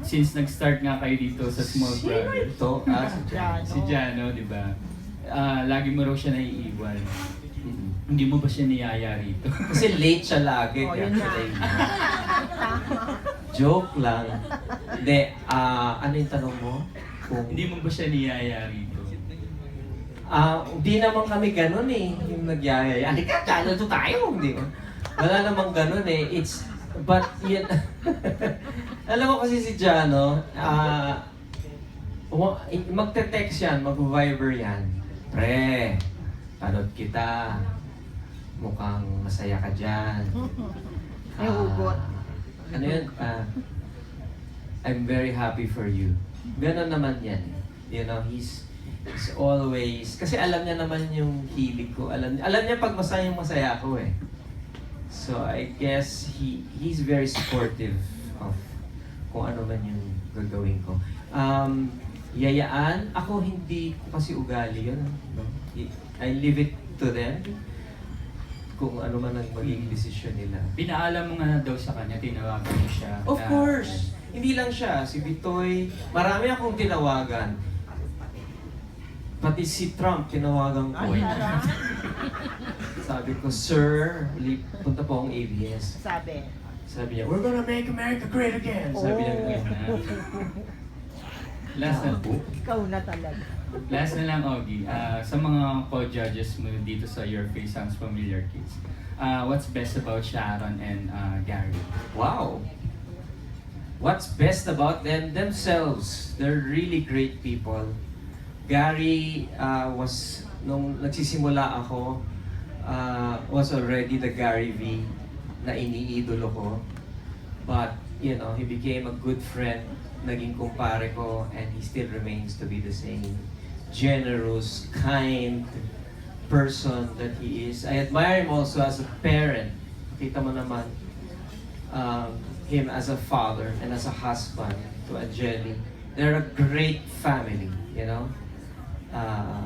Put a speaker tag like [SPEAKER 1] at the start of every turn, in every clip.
[SPEAKER 1] since nag-start nga kayo dito sa Small Brother.
[SPEAKER 2] ito? Ah, si Jan.
[SPEAKER 1] Si Jano, di ba? Ah, lagi mo raw siya naiiwan. Hindi mo ba siya niyaya rito?
[SPEAKER 2] Kasi late siya lagi.
[SPEAKER 3] Oh, yun
[SPEAKER 2] naiiwan. Joke lang. Hindi, ah, ano yung tanong mo? Kung,
[SPEAKER 1] Hindi mo ba siya niyaya rito?
[SPEAKER 2] Ah, hindi naman kami ganun eh. Yung nagyayaya. Halika, channel to tayo. Hindi ba? Wala namang ganun eh. It's, but yun, alam mo kasi si Jano, ah, magte-text yan, mag-viber yan. Pre, panood kita. Mukhang masaya ka dyan.
[SPEAKER 3] May hugot.
[SPEAKER 2] Ah, ano yun? Ah, I'm very happy for you. Ganon naman yan. You know, he's he's always kasi alam niya naman yung hilig ko. Alam alam niya pag masaya yung masaya ako eh. So I guess he he's very supportive of kung ano man yung gagawin ko. Um, yayaan, ako hindi ko kasi ugali yun. No? I leave it to them kung ano man ang maging desisyon nila.
[SPEAKER 1] Pinaalam mo nga daw sa kanya, tinawagan mo siya.
[SPEAKER 2] Of
[SPEAKER 1] na-
[SPEAKER 2] course. Hindi lang siya, si Bitoy. Marami akong tinawagan. Pati si Trump, tinawagan ko.
[SPEAKER 3] Ay.
[SPEAKER 2] Sabi ko, Sir, punta po akong ABS.
[SPEAKER 3] Sabi.
[SPEAKER 2] Sabi niya, We're gonna make America great again. Sabi niya,
[SPEAKER 3] Oh.
[SPEAKER 2] ganyan.
[SPEAKER 1] Last na,
[SPEAKER 3] Ikaw na talaga.
[SPEAKER 1] last na lang, Ogie. Ah, sa mga co-judges mo dito sa Your Face Sounds Familiar Kids, ah, what's best about Sharon and ah, Gary?
[SPEAKER 2] Wow. What's best about them? Themselves. They're really great people. Gary uh, was, nung nagsisimula ako, uh, was already the Gary V na iniidolo ko. But, you know, he became a good friend, naging kumpare ko, and he still remains to be the same generous, kind person that he is. I admire him also as a parent. Kita mo naman, um, him as a father and as a husband to Angeli. They're a great family, you know? Uh,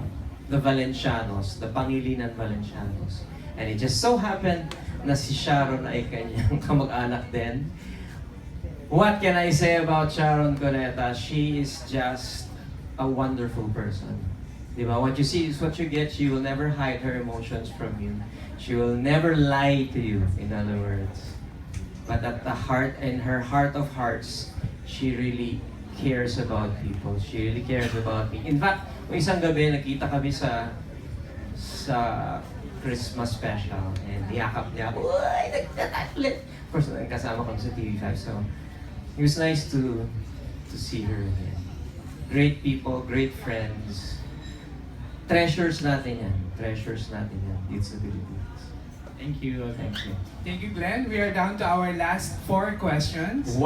[SPEAKER 2] the Valencianos, the Pangilinan Valencianos. And it just so happened na si Sharon ay kanyang kamag-anak din. What can I say about Sharon Cuneta? She is just a wonderful person. Di ba? What you see is what you get. She will never hide her emotions from you. She will never lie to you, in other words. But at the heart, in her heart of hearts, she really cares about people. She really cares about me. In fact, yung isang gabi, nakita kami sa sa Christmas special and ah. yakap niya ako. Uy, nagtataglit! Of course, kasama kami sa TV5. So, it was nice to to see her again. Great people, great friends. Treasures natin yan. Treasures natin yan dito sa Philippines.
[SPEAKER 1] Thank you.
[SPEAKER 2] Thank you.
[SPEAKER 4] Thank you, Glenn. We are down to our last four questions.
[SPEAKER 2] Wow.